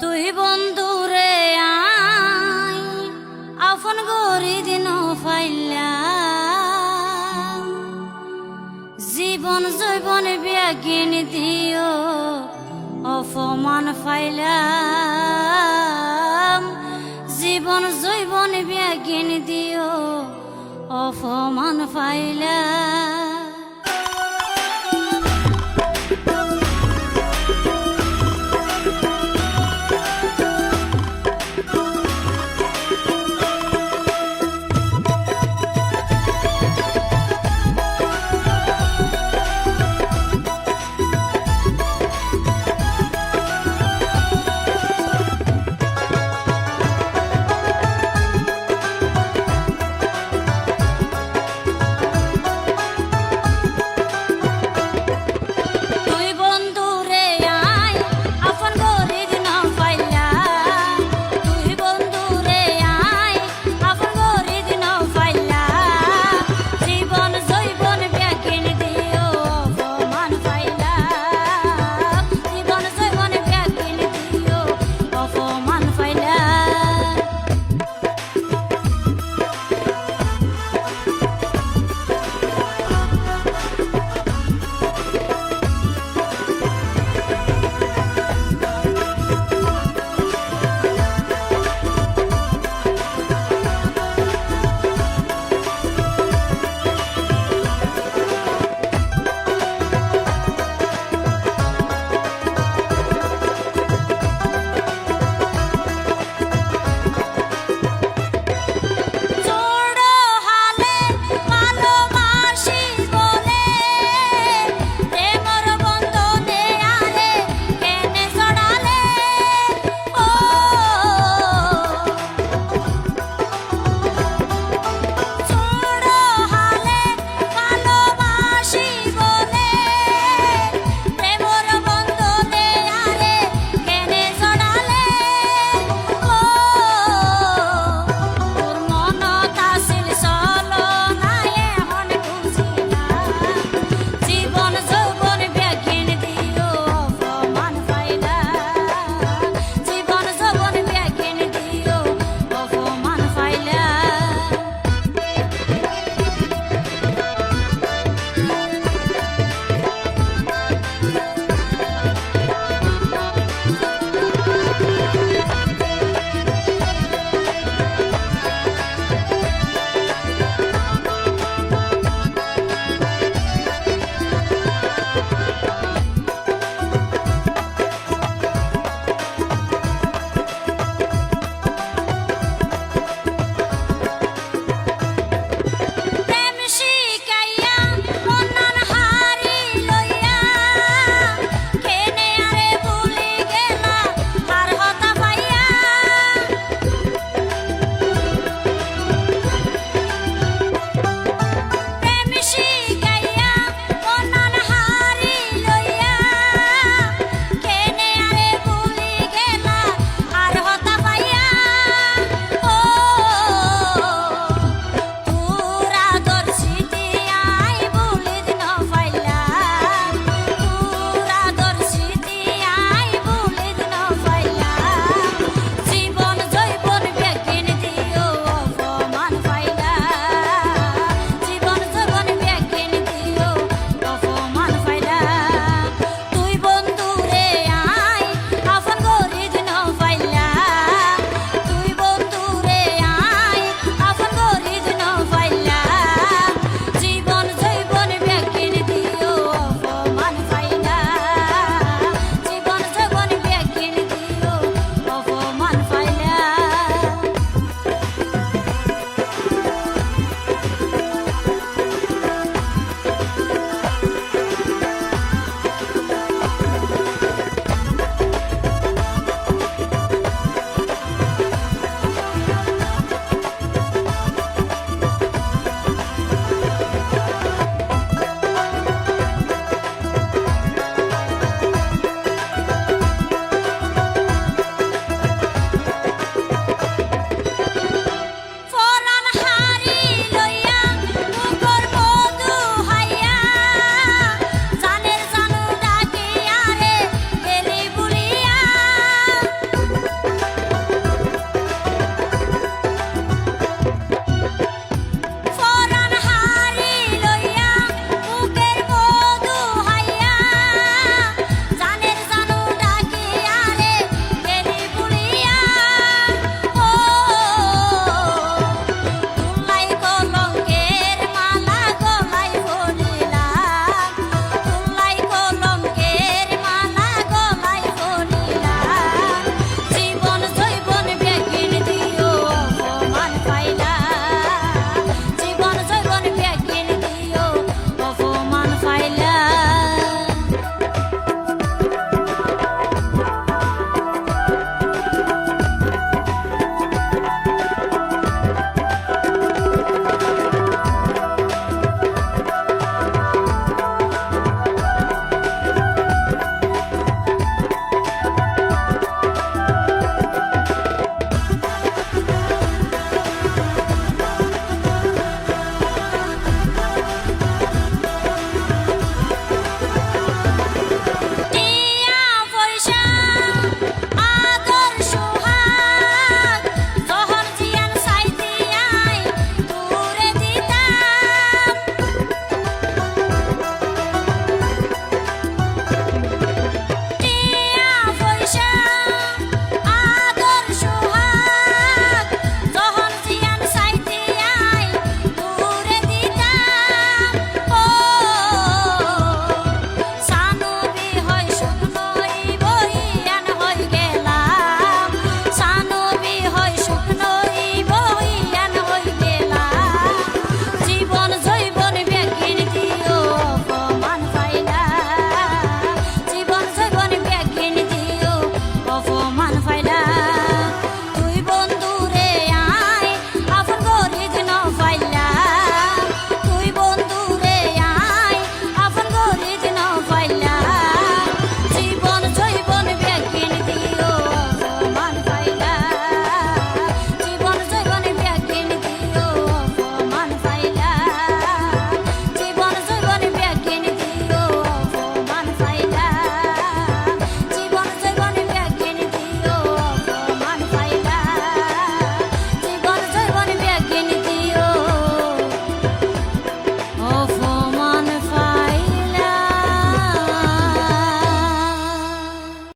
তুই বন্ধুরে আই আপন গরি দিন ফাইলা জীবন জৈবন ব্যাগিন দিও, অপমান ফাইলাম। জীবন জৈবন ব্যাগিন দিও, অপমান ফাইলাম।